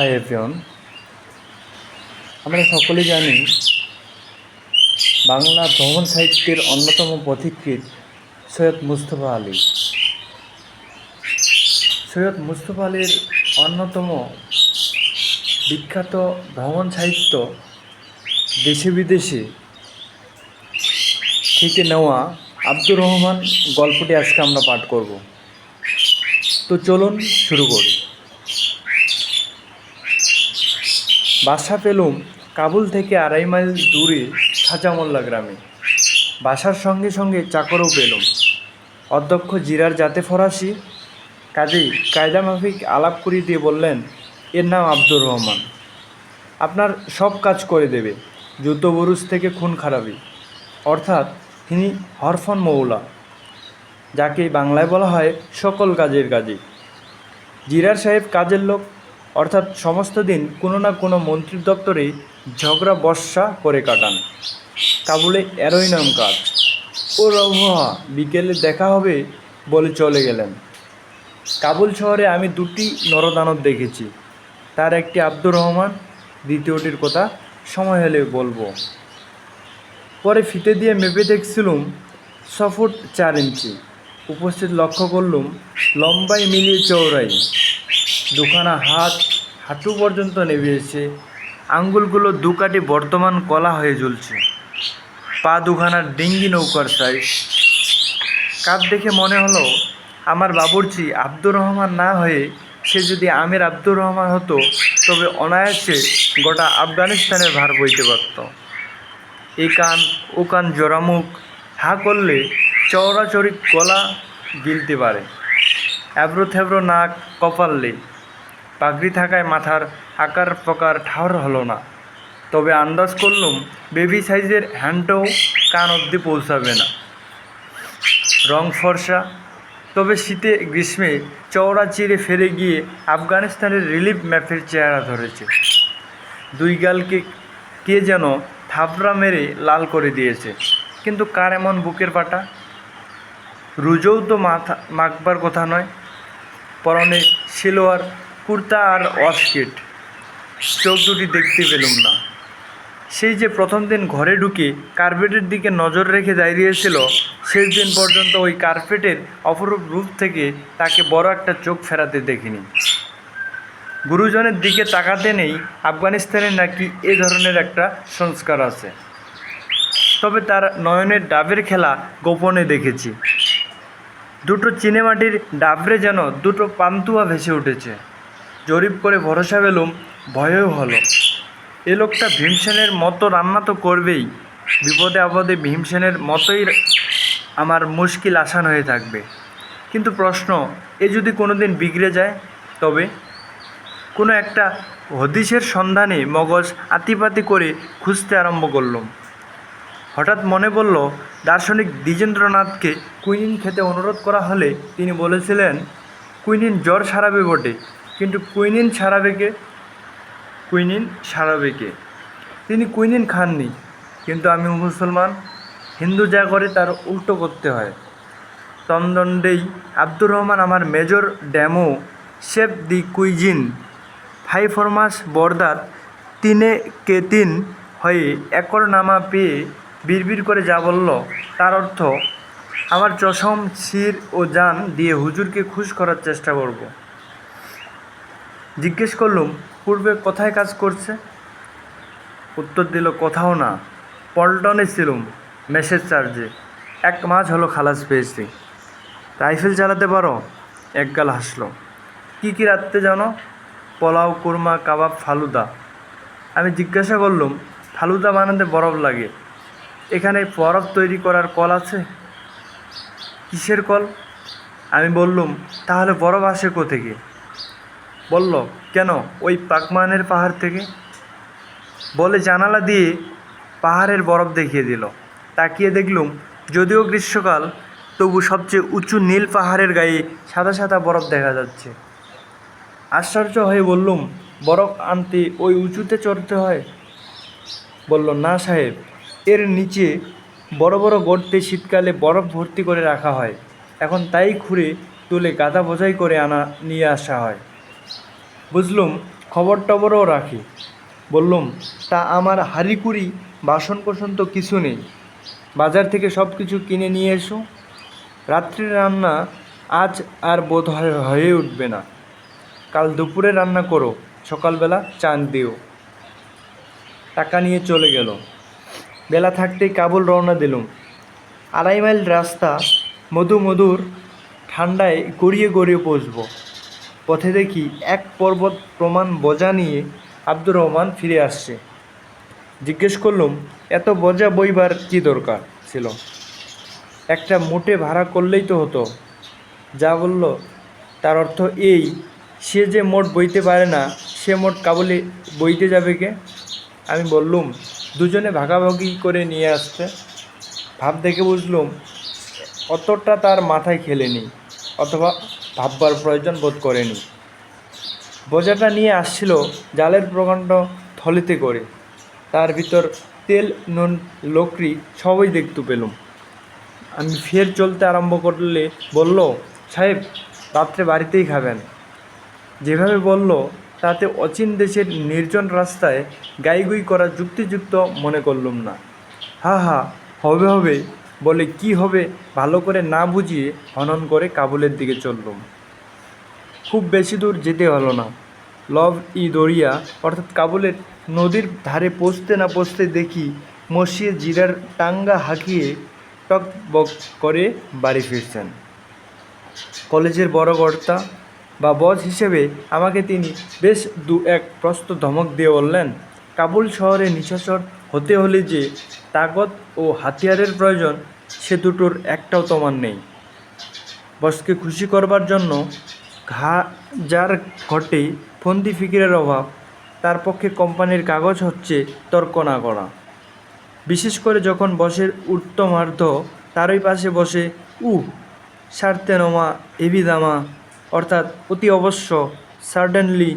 Hi everyone. আমরা সকলে জানি বাংলা ভ্রমণ সাহিত্যের অন্যতম পথিকৃৎ সৈয়দ মুস্তফা আলী। সৈয়দ মুস্তফা আলীর অন্যতম বিখ্যাত ভ্রমণ সাহিত্য দেশে বিদেশে থেকে নেওয়া আব্দুর রহমান গল্পটি আজকে আমরা পাঠ করব। তো চলুন শুরু করি। বাসা পেলুম কাবুল থেকে আড়াই মাইল দূরে খাজামোল্লা গ্রামে। বাসার সঙ্গে সঙ্গে চাকরও পেলুম। অধ্যক্ষ জিরার জাতে ফরাসি। কাজেই কায়দা মাফিক আলাপ করিয়ে দিয়ে বললেন, এর নাম আব্দুর রহমান। আপনার সব কাজ করে দেবে। যুদ্ধ বুরুজ থেকে খুন খারাপি। অর্থাৎ তিনি হরফন মৌলা যাকে বাংলায় বলা হয় সকল কাজের কাজী জিরার সাহেব কাজের লোক অর্থাৎ সমস্ত দিন কোনো না কোনো মন্ত্রীর দপ্তরে ঝগড়া বর্ষা করে কাটান। কাবুলে এরই নাম কাজ ও রভা বিকেলে দেখা হবে বলে চলে গেলেন। কাবুল শহরে আমি দুটি নরদানব দেখেছি। তার একটি আব্দুর রহমান, দ্বিতীয়টির কথা সময় হলে বলব। পরে ফিতে দিয়ে মেপে দেখছিলুম ছ ফুট চার ইঞ্চি। উপস্থিত লক্ষ্য করলুম লম্বাই মিলিয়ে চৌড়াই দুখানা হাত হাঁটু পর্যন্ত নেমেছে আঙ্গুলগুলো দুকাটি বর্তমান কলা হয়ে ঝুলছে পা দুখানার ডিঙ্গি নৌকার সাইজ। কাপ দেখে মনে হলো, আমার বাবুর্চি আব্দুর রহমান না হয়ে সে যদি আমির আব্দুর রহমান হতো, তবে অনায়াসে গোটা আফগানিস্তানের ভার বইতে পারত। এই কান, ও কান জোড়ামুখ, হা করলে চওড়াচড়ি গলা গিলতে পারে। অ্যাব্রো থ্যাব্রো নাক কপাললে পাগড়ি থাকায় মাথার আকার প্রকার ঠাওর হলো না। তবে আন্দাজ করলুম, বেবি সাইজের হ্যান্ডও কান অবধি পৌঁছাবে না। রং ফর্সা, তবে শীতে গ্রীষ্মে চওড়া চিরে ফেরে গিয়ে আফগানিস্তানের রিলিফ ম্যাপের চেহারা ধরেছে। দুই গালকে কে যেন থাবড়া মেরে লাল করে দিয়েছে। কিন্তু কার এমন বুকের পাটা? রুজও তো মাথা, মাখবার কথা নয়, পরনে সিলোয়ার, কুর্তা আর ওয়াশকেট চোখ দুটি দেখতে পেলুম না। সেই যে প্রথম দিন ঘরে ঢুকে কার্পেটের দিকে নজর রেখে দাঁড়িয়েছিল শেষ দিন পর্যন্ত ওই কার্পেটের অপরূপ রূপ থেকে তাকে বড় একটা চোখ ফেরাতে দেখিনি। গুরুজনের দিকে তাকাতে নেই আফগানিস্তানে নাকি এ ধরনের একটা সংস্কার আছে। তবে তার নয়নের ডাবের খেলা গোপনে দেখেছি। দুটো চিনেমাটির ডাবরে যেন দুটো পান্তুয়া ভেসে উঠেছে। জরিপ করে ভরসা পেলুম, ভয়ও হলো। এ লোকটা ভীমসেনের মতো রান্না তো করবেই। বিপদে আপদে ভীমসেনের মতোই আমার মুশকিল আসান হয়ে থাকবে। কিন্তু প্রশ্ন, এ যদি কোনো দিন বিগড়ে যায়, তবে? কোনো একটা হদিসের সন্ধানে মগজ আতিপাতি করে খুঁজতে আরম্ভ করলাম। হঠাৎ মনে পড়ল, দার্শনিক দ্বিজেন্দ্রনাথকে কুইনিন খেতে অনুরোধ করা হলে তিনি বলেছিলেন, কুইনিন জ্বর সারাবে বটে, কিন্তু কুইনিন সারাবে কে? কুইনিন সারাবে কে? তিনি কুইনিন খাননি, কিন্তু আমি মুসলমান। হিন্দু যা করে তার উল্টো করতে হয়। তন্দণ্ডেই আব্দুর রহমান আমার মেজর ড্যামো শেফ দি কুইজিন ফাই ফরমাস বরদাত তিনে কে তিন হয়ে একর নামা পেয়ে বিড়বিড় করে যা বলল, তার অর্থ, আমার চশম, শির ও জান দিয়ে হুজুরকে খুশ করার চেষ্টা করব। জিজ্ঞেস করলুম, পূর্বে কোথায় কাজ করছে? উত্তর দিল, কোথাও না, পল্টনে ছিলুম, মেসেজ চার্জে। এক মাস হলো খালাস পেয়েছি। রাইফেল চালাতে পারো? একগাল হাসলো, কী কী রাখতে জানো? পোলাও, কুরমা, কাবাব, ফালুদা। আমি জিজ্ঞাসা করলুম, ফালুদা বানাতে বরফ লাগে এখানে বরফ তৈরি করার কল আছে? কিসের কল? আমি বললুম, তাহলে বরফ আসে কোথেকে? বলল, কেন? ওই পাকমানের পাহাড় থেকে? বলে জানালা দিয়ে পাহাড়ের বরফ দেখিয়ে দিল। তাকিয়ে দেখলুম, যদিও গ্রীষ্মকাল, তবু সবচেয়ে উঁচু নীল পাহাড়ের গায়ে সাদা সাদা বরফ দেখা যাচ্ছে। আশ্চর্য হয়ে বললুম, বরফ আনতে ওই উঁচুতে চড়তে হয়? বলল, না সাহেব এর নিচে বড় বড় গর্তে শীতকালে বরফ ভর্তি করে রাখা হয়। এখন তাই খুঁড়ে তুলে গাদা বোঝাই করে আনা, নিয়ে আসা হয়। বুঝলুম খবর টবরও রাখি। বললুম, তা আমার হাঁড়িকুড়ি বাসন কোসন তো কিছু নেই। বাজার থেকে সব কিছু কিনে নিয়ে এসো। রাত্রির রান্না আজ আর বোধ হয় হয়ে উঠবে না। কাল দুপুরে রান্না করো, সকালবেলা চান দিও। টাকা নিয়ে চলে গেল। বেলা থাকতেই কাবুল রওনা দিলুম। আড়াই মাইল রাস্তা, মধু মধুর ঠান্ডায় গড়িয়ে গড়িয়ে পৌঁছব। পথে দেখি এক পর্বত প্রমাণ বজা নিয়ে আব্দুর রহমান ফিরে আসছে। জিজ্ঞেস করলুম, এত বজা বইবার কি দরকার? ছিল। একটা মোটে ভাড়া করলেই তো হতো। যা বলল, তার অর্থ এই, সে যে মোট বইতে পারে না, সে মোট কাবুলে বইতে যাবে কে? আমি বললুম দুজনে ভাগাভাগি করে নিয়ে আসতে ভাব দেখে বুঝলুম, অতটা তার মাথায় খেলেনি অথবা ভাববার প্রয়োজন বোধ করেনি। বোঝাটা নিয়ে আসছিল জালের প্রকাণ্ড থলিতে করে। তার ভিতর তেল, নুন লোকরি সবই দেখতে পেলুম। আমি ফের চলতে আরম্ভ করলে বলল, সাহেব, রাত্রে বাড়িতেই খাবেন। যেভাবে বলল তাতে অচিন দেশের নির্জন রাস্তায় গাইগুই করা যুক্তিযুক্ত মনে করলুম না। হা হা, হবে হবে, বলে কি হবে ভালো করে না বুঝিয়ে হনন করে কাবুলের দিকে চললুম। খুব বেশি দূর যেতে হলো না। লভ ই দরিয়া, অর্থাৎ কাবুলের নদীর ধারে পৌঁছতে না পৌঁছতে দেখি মসিয়ে জিরার টাঙ্গা হাঁকিয়ে টক বক করে বাড়ি ফিরছেন। কলেজের বড় কর্তা বা বস হিসেবে আমাকে তিনি বেশ দু এক প্রস্ত ধমক দিয়ে বললেন, কাবুল শহরে নিশাচর হতে হলে যে তাগত ও হাতিয়ারের প্রয়োজন, সে দুটোর একটাও তোমার নেই। বসকে খুশি করবার জন্য ঘা যার ঘটে ফন্দি ফিকিরের অভাব, তার পক্ষে কোম্পানির কাগজ হচ্ছে তর্ক না করা বিশেষ করে যখন বসের উত্তমার্ধ, তারই পাশে বসে উ সার্তেনমা এভিদামা অর্থাৎ অতি অবশ্য সার্ডেনলি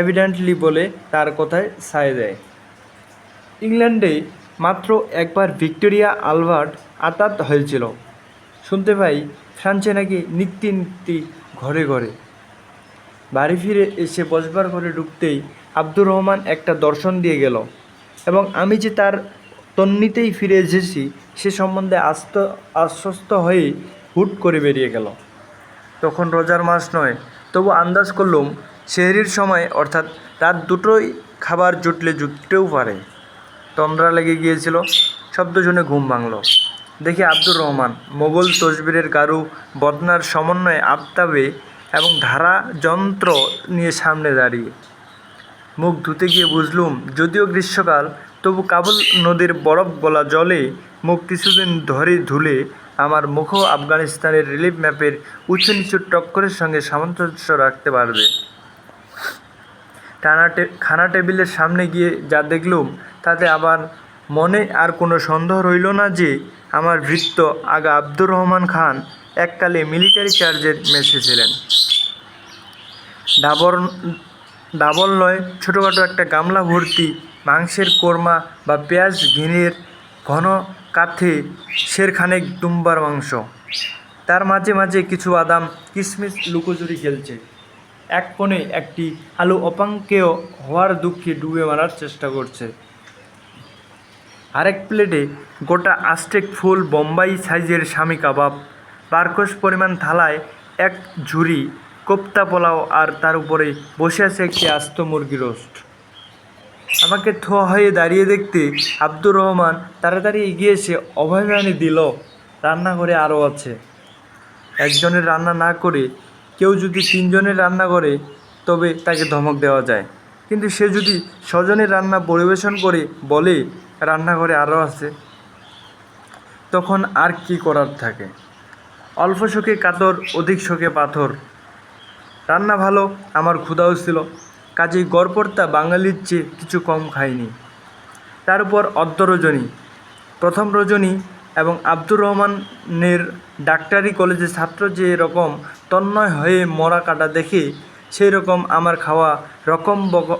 এভিডেন্টলি বলে তার কথায় সায় দেয়। ইংল্যান্ডে মাত্র একবার ভিক্টোরিয়া আলবার্ট আতাত হয়েছিল। শুনতে পাই ফ্রান্সে নাকি নিত্যি নিত্যি ঘরে ঘরে। বাড়ি ফিরে এসে বসবার ঘরে ঢুকতেই আব্দুর রহমান একটা দর্শন দিয়ে গেল এবং আমি যে তার তন্নিতেই ফিরে এসেছি সে সম্বন্ধে আস্ত আশ্বস্ত হয়ে হুট করে বেরিয়ে গেল। তখন রোজার মাস নয়। তবু আন্দাজ করলুম, সেহরির সময় অর্থাৎ রাত দুটোই খাবার জুটলে জুটতেও পারে। তন্দ্রা লেগে গিয়েছিল, শব্দ শুনে ঘুম ভাঙল। দেখি আব্দুর রহমান, মোগল তসবিরের গারু বদনার সমন্বয়ে আফতাবে এবং ধারা যন্ত্র নিয়ে সামনে দাঁড়িয়ে। মুখ ধুতে গিয়ে বুঝলুম, যদিও গ্রীষ্মকাল, তবু কাবুল নদীর বরফ গলা জলে মুখ কিছুদিন ধরে ধুলে আমার মুখও আফগানিস্তানের রিলিফ ম্যাপের উঁচু নিচু টক্করের সঙ্গে সামঞ্জস্য রাখতে পারবে। টানাটে খানা টেবিলের সামনে গিয়ে যা দেখলুম, তাতে আবার মনে আর কোনো সন্দেহ রইল না যে আমার ভৃত্য আগা আব্দুর রহমান খান এককালে মিলিটারি চার্জের মেসে ছিলেন। ডাবর ডাবল নয় ছোটোখাটো একটা গামলা ভর্তি মাংসের কোরমা বা পেঁয়াজ ঘিনের ঘন কাথে শেরখানেক দুম্বার মাংস। তার মাঝে মাঝে কিছু বাদাম কিশমিশ লুকোচুরি খেলছে। এক কোণে একটি আলু অপাঙ্কেয় হওয়ার দুঃখে ডুবে মারার চেষ্টা করছে। আরেক প্লেটে গোটা আস্টেক ফুল বোম্বাই সাইজের স্বামী কাবাব, বারকোশ পরিমাণ থালায় এক ঝুড়ি কোপ্তা পোলাও আর তার উপরে বসে আছে একটি আস্ত মুরগি রোস্ট। আমাকে থোয়া হয়ে দাঁড়িয়ে দেখতে আব্দুর রহমান তাড়াতাড়ি এগিয়ে এসে অভয়বাণী দিল। রান্নাঘরে আরও আছে। একজনের রান্না না করে কেউ যদি তিনজনের রান্না করে, তবে তাকে ধমক দেওয়া যায়। কিন্তু সে যদি স্বজনের রান্না পরিবেশন করে বলে, রান্নাঘরে আরও আছে। তখন আর কি করার থাকে? অল্প শোকে কাতর, অধিক শোকে পাথর। রান্না ভালো, আমার ক্ষুধাও ছিল। কাজেই গড়পড়তা বাঙালির চেয়ে কিছু কম খায়নি। তার উপর অর্ধ রজনী, প্রথম রজনী এবং আব্দুর রহমানের ডাক্তারি কলেজের ছাত্র যে রকম তন্ময় হয়ে মরা কাটা দেখে সেই রকম আমার খাওয়া রকম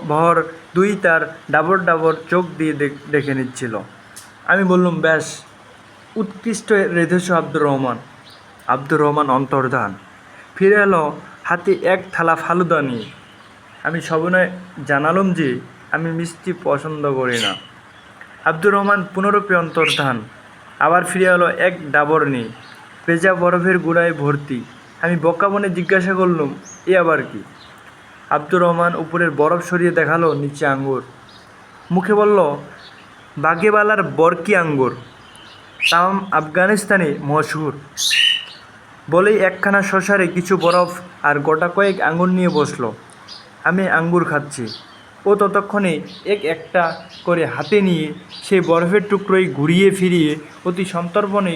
বহর দুই তার ডাবর ডাবর চোখ দিয়ে দেখে নিচ্ছিল। আমি বললুম, ব্যাস, উৎকৃষ্ট রেধেছ আব্দুর রহমান। আব্দুর রহমান অন্তর্ধান। ফিরে এলো হাতে এক থালা ফালুদা নিয়ে। আমি সবিনয় জানালাম যে, আমি মিষ্টি পছন্দ করি না। আব্দুর রহমান পুনরূপে অন্তর্ধান। আবার ফিরে এলো এক ডাবর নিয়ে পেঁজা বরফের গুড়ায় ভর্তি। আমি বক্কা বনে জিজ্ঞাসা করলুম, এ আবার কি? আব্দুর রহমান উপরের বরফ সরিয়ে দেখাল নিচে আঙ্গুর। মুখে বলল, বাগেবালার বরকি আঙ্গুর। তাম আফগানিস্তানে মশহুর। বলেই একখানা শশারে কিছু বরফ আর গোটা কয়েক আঙ্গুর নিয়ে বসল। আমি আঙ্গুর খাচ্ছি। ও ততক্ষণে এক একটা করে হাতে নিয়ে সেই বরফের টুকরোই ঘুরিয়ে ফিরিয়ে অতি সন্তর্পণে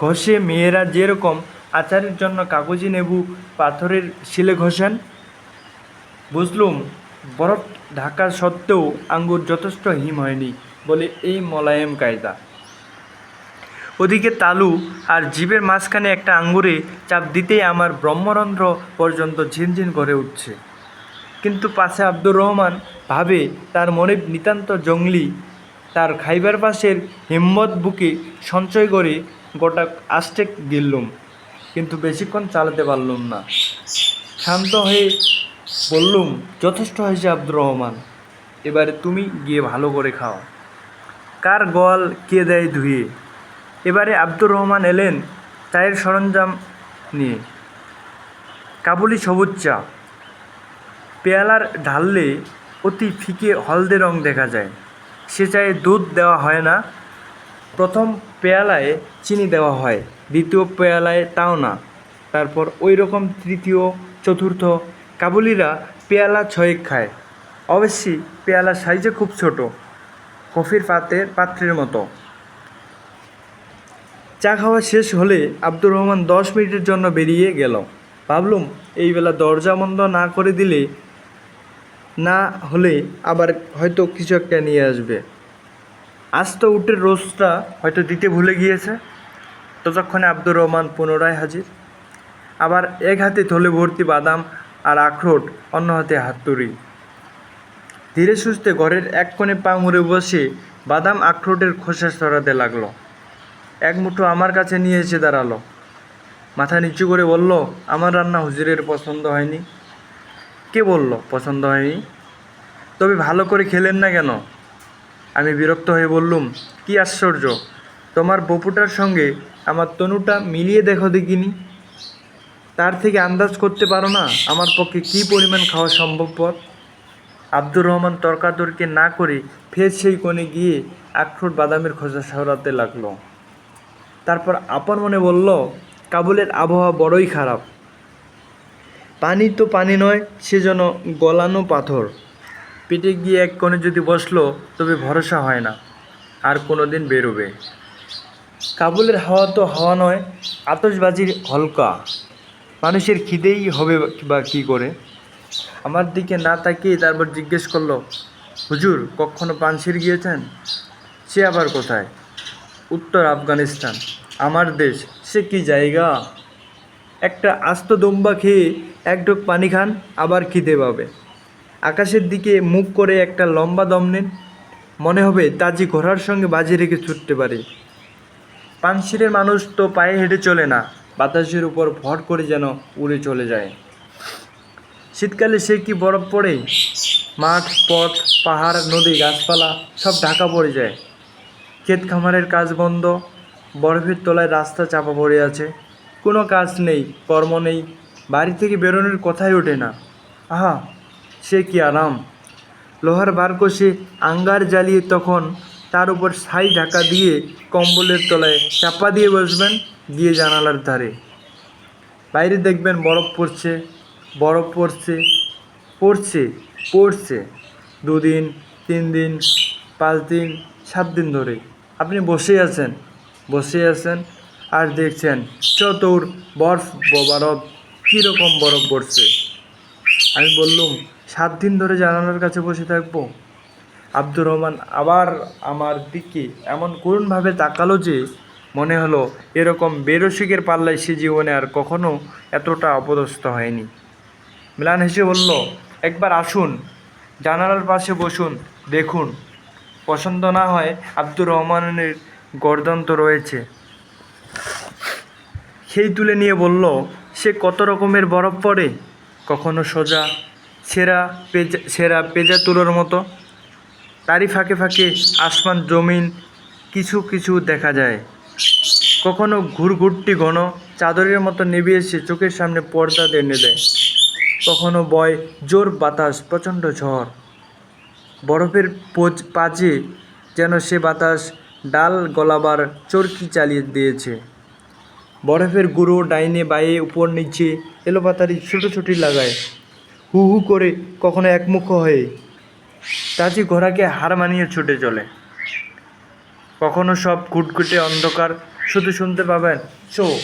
ঘষে মেয়েরা যেরকম আচারের জন্য কাগজি নেবু পাথরের শিলে ঘষেন, বুঝলুম, বরফ ঢাকা সত্ত্বেও আঙ্গুর যথেষ্ট হিম হয়নি বলে এই মোলায়েম কায়দা। ওদিকে তালু আর জীবের মাঝখানে একটা আঙ্গুরে চাপ দিতেই আমার ব্রহ্মরন্ধ্র পর্যন্ত ঝিনঝিন করে উঠছে। কিন্তু পাশে আব্দুর রহমান ভাবে তার মনে নিতান্ত জঙ্গলি। তার খাইবার পাশের হিম্মত বুকে সঞ্চয় করে গোটা আস্টেক গিললুম কিন্তু বেশিক্ষণ চালাতে পারলুম না। শান্ত হয়ে বললুম, যথেষ্ট হয়েছে আব্দুর রহমান, এবারে তুমি গিয়ে ভালো করে খাও। কার গোয়াল কে দেয় ধুয়ে? এবারে আব্দুর রহমান এলেন চায়ের সরঞ্জাম নিয়ে। কাবুলি সবুজ চা। পেয়ালার ঢাললে অতি ফিকে হলদে রং দেখা যায়। সে চায়ে দুধ দেওয়া হয় না। প্রথম পেয়ালায় চিনি দেওয়া হয়, দ্বিতীয় পেয়ালায় তাও না। তারপর ওই রকম তৃতীয়, চতুর্থ, কাবুলিরা পেয়ালা ছয়েক খায়। অবশ্যই পেয়ালার সাইজে খুব ছোট, কফির পাতের পাত্রের মতো। চা খাওয়া শেষ হলে আব্দুর রহমান দশ মিনিটের জন্য বেরিয়ে গেল। ভাবলুম এই বেলা দরজা বন্ধ না করে দিলে না হলে আবার হয়তো কিছু একটা নিয়ে আসবে। আজ তো উটের রোজটা হয়তো দিতে ভুলে গিয়েছে। ততক্ষণে আব্দুর রহমান পুনরায় হাজির। আবার এক হাতে থলে ভর্তি বাদাম আর আখরোট, অন্য হাতে হাত হাতুড়ি। ধীরে সুস্থে ঘরের এক কোণে পা মুড়ে বসে বাদাম আখরোটের খোসা সরাতে লাগল। এক মুঠো আমার কাছে নিয়ে এসে দাঁড়াল। মাথা নিচু করে বলল, আমার রান্না হুজুরের পছন্দ হয়নি। কে বলল? পছন্দ হয়নি? তবে ভালো করে খেলেন না কেন? আমি বিরক্ত হয়ে বললুম, কি আশ্চর্য! তোমার বপুটার সঙ্গে আমার তনুটা মিলিয়ে দেখো দেখিনি। তার থেকে আন্দাজ করতে পারো না আমার পক্ষে কী পরিমাণ খাওয়া সম্ভবপর। আব্দুর রহমান তর্কাতর্কি না করে ফের সেই কোণে গিয়ে আখরোট বাদামের খোসা সরাতে লাগল। তারপর আপন মনে বলল, কাবুলের আবহাওয়া বড়ই খারাপ। পানি তো পানি নয়, সে যেন গলানো পাথর। পেটে গিয়ে এক কোণে যদি বসল, তবে ভরসা হয় না, আর কোনো দিন বেরোবে। কাবুলের হাওয়া তো হাওয়া নয় আতসবাজির হলকা। মানুষের খিদেই হবে বা কী করে? আমার দিকে না তাকিয়ে তারপর জিজ্ঞেস করল, হুজুর, কখনো পানসির গিয়েছেন? সে আবার কোথায়? উত্তর আফগানিস্তান, আমার দেশ। সে কি জায়গা? একটা আস্ত দম্বা খেয়ে এক ঢোক পানি খান, আবার খিদে পাবে। আকাশের দিকে মুখ করে একটা লম্বা দম নেন। মনে হবে তাজি ঘোড়ার সঙ্গে বাজি রেখে ছুটতে পারে। পানশিরের মানুষ তো পায়ে হেঁটে চলে না, বাতাসের উপর ভর করে যেন উড়ে চলে যায়। শীতকালে সে কি বরফ পড়ে? মাঠ, পথ, পাহাড়, নদী, গাছপালা, সব ঢাকা পড়ে যায়। ক্ষেত খামারের কাজ বন্ধ, বরফের তলায় রাস্তা চাপা পড়ে আছে। কোনো কাজ নেই, কর্ম নেই, বাড়ি থেকে বেরোনোর কথাই ওঠে না। আহা, সে কি আরাম। লোহার বার কষে আঙ্গার জ্বালিয়ে তখন তার উপর ছাই ঢাকা দিয়ে কম্বলের তলায় চাপা দিয়ে বসবেন গিয়ে জানালার ধারে। বাইরে দেখবেন বরফ পড়ছে বরফ পড়ছে পড়ছে পড়ছে। দুদিন, তিন দিন, পাঁচ দিন, সাত দিন ধরে। আপনি বসে আছেন বসে আছেন আর দেখছেন, চতুর বরফ বরফ কীরকম বরফ পড়ছে। আমি বললুম, সাত দিন ধরে জানালার কাছে বসে থাকব। আব্দুর রহমান আবার আমার দিকে এমন করুণভাবে তাকালো যে, মনে হলো এরকম বেরসিকের পাল্লায় সে জীবনে আর কখনো এতটা অপদস্থ হয়নি। মিলান হেসে বলল, একবার আসুন, জানালার পাশে বসুন, দেখুন। পছন্দ না হয় আব্দুর রহমানের গর্দন তো রয়েছে। সেই তুলে নিয়ে বলল, সে কত রকমের বরফ পড়ে? কখনো সোজা, সেরা পেজা সেরা পেজা তুলোর মতো? তারই ফাঁকে ফাঁকে আসমান, জমিন, কিছু কিছু দেখা যায়। কখনো ঘুরঘুরটি ঘন, চাদরের মতো নেবে এসে চোখের সামনে পর্দা টেনে দেয়। কখনো বয়, জোর বাতাস, প্রচণ্ড ঝড়। বরফের পোজ, পাজে যেন সে বাতাস ডাল গলাবার চরকি চালিয়ে দিয়েছে। বরফের গুঁড়ো ডাইনে বাইয়ে উপর নিচে এলোপাতারি ছোটো ছুটি লাগায়। হু হু করে কখনো একমুখ হয়ে। তাজি ঘোড়াকে হার মানিয়ে ছুটে চলে। কখনো সব ঘুটঘুটে অন্ধকার শুধু শুনতে পাবেন চো।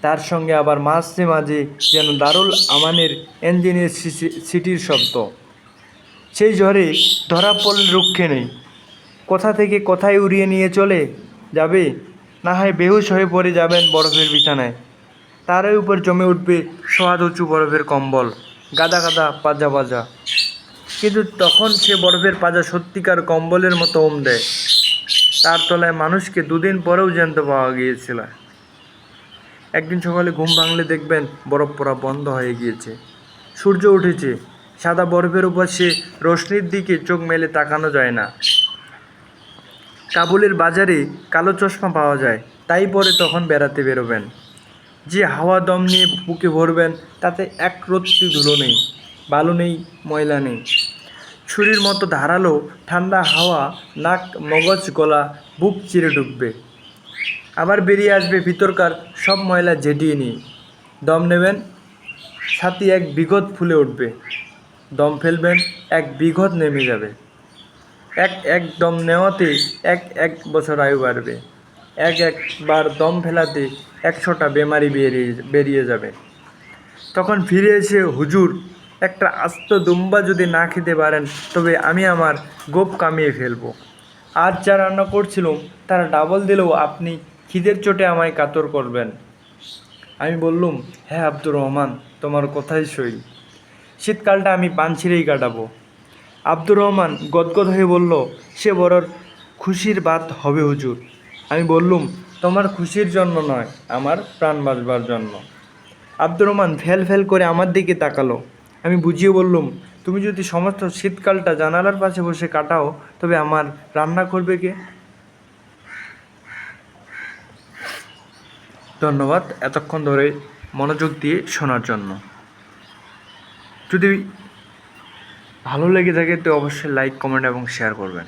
তার সঙ্গে আবার মাঝে মাঝে যেন দারুল আমানের ইঞ্জিনের সিটির শব্দ। সেই ঝড়ে ধরা পড়লে রক্ষে নেই। কোথা থেকে কোথায় উড়িয়ে নিয়ে চলে যাবে না হয় বেহুশ হয়ে পড়ে যাবেন বরফের বিছানায়। তারই উপর জমে উঠবে সোয়াদ উঁচু বরফের কম্বল। গাদা গাদা পাজা পাজা। কিন্তু তখন সে বরফের পাজা সত্যিকার কম্বলের মতো ওম দেয়। তার তলায় মানুষকে দুদিন পরেও জ্যান্ত পাওয়া গিয়েছিল। একদিন সকালে ঘুম ভাঙলে দেখবেন বরফ পড়া বন্ধ হয়ে গিয়েছে। সূর্য উঠেছে। সাদা বরফের উপর সে রশ্মির দিকে চোখ মেলে তাকানো যায় না। কাবুলের বাজারে কালো চশমা পাওয়া যায়, তাই পরে তখন বেড়াতে বেরোবেন। যে হাওয়া দম নিয়ে বুকে ভরবেন, তাতে এক রত্তি ধুলো নেই, বালু নেই, ময়লা নেই। ছুরির মতো ধারালো ঠান্ডা হাওয়া, নাক, মগজ, গলা, বুক চিরে ঢুকবে আবার বেরিয়ে আসবে ভিতরকার সব ময়লা ঝেঁটিয়ে নিয়ে। দম নেবেন, ছাতি এক বিঘত ফুলে উঠবে। দম ফেলবেন, এক বিঘত নেমে যাবে। এক এক দম নেওয়াতে এক এক বছর আয়ু বাড়বে। এক একবার দম ফেলাতে একশোটা বেমারি বেরিয়ে বেরিয়ে যাবে। তখন ফিরে এসে হুজুর, একটা আস্ত দুম্বা যদি না খেতে পারেন, তবে আমি আমার গোপ কামিয়ে ফেলব। আজ যা রান্না করছিলাম, তারা ডাবল দিলেও আপনি খিদের চোটে আমায় কাতর করবেন। আমি বললুম হ্যাঁ আব্দুর রহমান, তোমার কথাই সই। শীতকালটা আমি পান ছিঁড়েই কাটাবো। আব্দুর রহমান গদগদ হয়ে বলল, সে বড়র খুশির বাত হবে হুজুর। আমি বললুম, তোমার খুশির জন্য নয়, আমার প্রাণ বাঁচবার জন্য। আব্দুর রহমান ফেল ফেল করে আমার দিকে তাকালো। আমি বুঝিয়ে বললুম, তুমি যদি সমস্ত শীতকালটা জানালার পাশে বসে কাটাও, তবে আমার রান্না করবে কে? ধন্যবাদ এতক্ষণ ধরে মনোযোগ দিয়ে শোনার জন্য। যদি ভালো লেগে থাকে তো অবশ্যই লাইক কমেন্ট এবং শেয়ার করবেন।